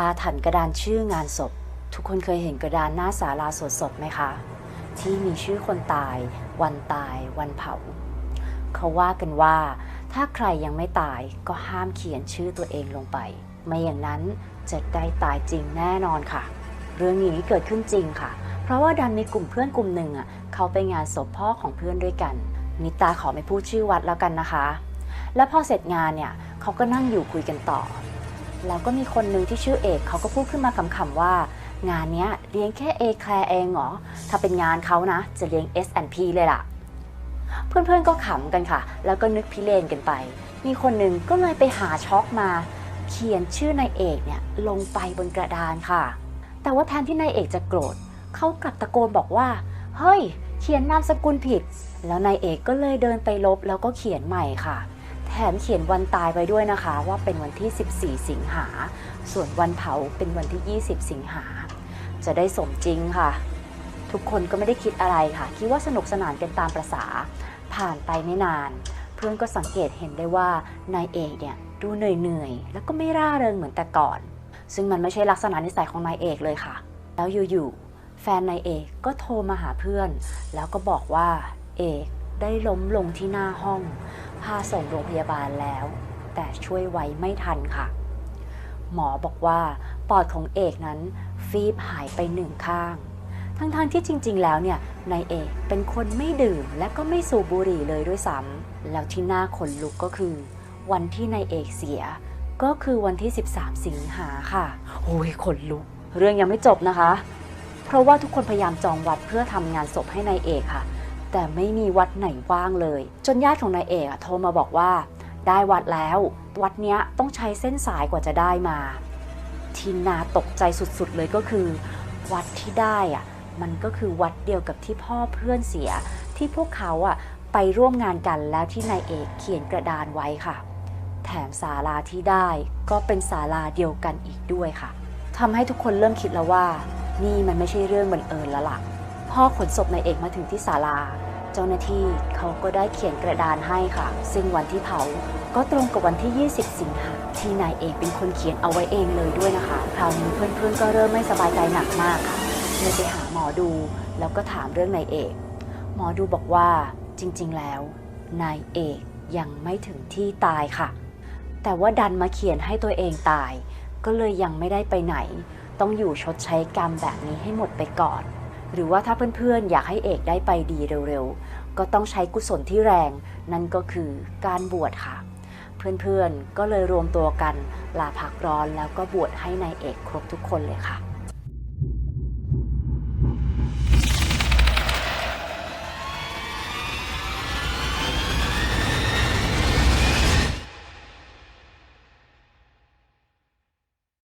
อาถรรพ์กระดานชื่องานศพ ทุกคนเคยเห็นกระดานหน้าศาลาสวดศพไหมคะ ที่มีชื่อคนตาย วันตาย วันเผา เขาว่ากันว่า ถ้าใครยังไม่ตายก็ห้ามเขียนชื่อตัวเองลงไป ไม่อย่างนั้นจะได้ตายจริงแน่นอนค่ะ เรื่องนี้เกิดขึ้นจริงค่ะ เพราะว่าดันมีกลุ่มเพื่อนกลุ่มหนึ่งอะเขาไปงานศพพ่อของเพื่อนด้วยกันนิตาขอไม่พูดชื่อวัดแล้วกันนะคะ แล้วพอเสร็จงานเนี่ยเขาก็นั่งอยู่คุยกันต่อ แล้วก็มีคนหนึ่งที่ชื่อเอกเขาก็พูดขึ้นมาขำๆว่า งานเนี้ยเลี้ยงแค่เอแคลเองเหรอ ถ้าเป็นงานเขานะ จะเลี้ยง S&P เลยล่ะ เพื่อนๆก็ขำกันค่ะ แล้วก็นึกพิเรนกันไป มีคนหนึ่งก็เลยไปหาช็อกมา เขียนชื่อนายเอกเนี่ยลงไปบนกระดานค่ะ แต่ว่าแทนที่นายเอกจะโกรธเขากลับตะโกนบอกว่า เฮ้ย เขียนนามสกุลผิด แล้วนายเอกก็เลยเดินไปลบแล้วก็เขียนใหม่ค่ะ แถมเขียนวันตายไปด้วยนะคะ ว่าเป็นวันที่ 14 สิงหา ส่วนวันเผาเป็นวันที่ 20 สิงหา จะได้สมจริงค่ะ ทุกคนก็ไม่ได้คิดอะไรค่ะ คิดว่าสนุกสนานกันตามประษา ผ่านไปไม่นาน เพื่อนก็สังเกตเห็นได้ว่านายเอกเนี่ยดูเหนื่อยๆ แล้วก็ไม่ร่าเริงเหมือนแต่ก่อน ซึ่งมันไม่ใช่ลักษณะนิสัยของนายเอกเลยค่ะ แล้วอยู่ๆ แฟนนายเอกก็โทรมาหาเพื่อน แล้วก็บอกว่าเอกได้ล้มลงที่หน้าห้อง พาส่งโรงพยาบาลแล้ว แต่ช่วยไว้ไม่ทันค่ะ หมอบอกว่าปอดของเอกนั้นฟีบหายไปหนึ่งข้าง ทั้งๆที่จริง ๆ แล้วเนี่ยนายเอกเป็นคนไม่ดื่มและก็ไม่สูบบุหรี่เลยด้วยซ้ำแล้วที่น่าขนลุกก็คือ วันที่นายเอกเสียก็คือวันที่ 13 สิงหาค่ะโอ้ยขนลุก เรื่องยังไม่จบนะคะ เพราะว่าทุกคนพยายามจองวัดเพื่อทำงานศพให้นายเอกค่ะ แต่ไม่มีวัดไหนว่างเลย จนญาติของนายเอกโทรมาบอกว่า ได้วัดแล้ว วัดเนี้ยต้องใช้เส้นสายกว่าจะได้มา ทีนาตกใจสุดๆเลยก็คือ วัดที่ได้อะมันก็คือวัดเดียวกับที่พ่อเพื่อนเสีย ที่พวกเขาอะไปร่วมงานกันแล้วที่นายเอกเขียนกระดานไว้ค่ะ แถมศาลาที่ได้ก็เป็นศาลาเดียวกันอีกด้วยค่ะทำให้ทุกคนเริ่มคิดแล้วว่า นี่มันไม่ใช่เรื่องบังเอิญแล้วล่ะพ่อขนศพนายเอกมาถึงที่ศาลา เจ้าหน้าที่เขาก็ได้เขียนกระดานให้ค่ะ ซึ่งวันที่เผาก็ตรงกับวันที่ 20 สิงหาที่นายเอกเป็นคนเขียนเอาไว้เองเลยด้วยนะคะ คราวนี้เพื่อนๆก็เริ่มไม่สบายใจหนักมากค่ะเลยไปหาหมอดู แล้วก็ถามเรื่องนายเอก หมอดูบอกว่าจริงๆแล้วนายเอกยังไม่ถึงที่ตายค่ะ แต่ว่าดันมาเขียนให้ตัวเองตาย ก็เลยยังไม่ได้ไปไหน ต้องอยู่ชดใช้กรรมแบบนี้ให้หมดไปก่อน หรือว่าถ้าเพื่อนๆ อยากให้เอกได้ไปดีเร็วๆ ก็ต้องใช้กุศลที่แรง นั่นก็คือการบวชค่ะ เพื่อนๆ ก็เลยรวมตัวกันลาพักร้อนแล้วก็บวชให้นายเอกครบทุกคนเลยค่ะ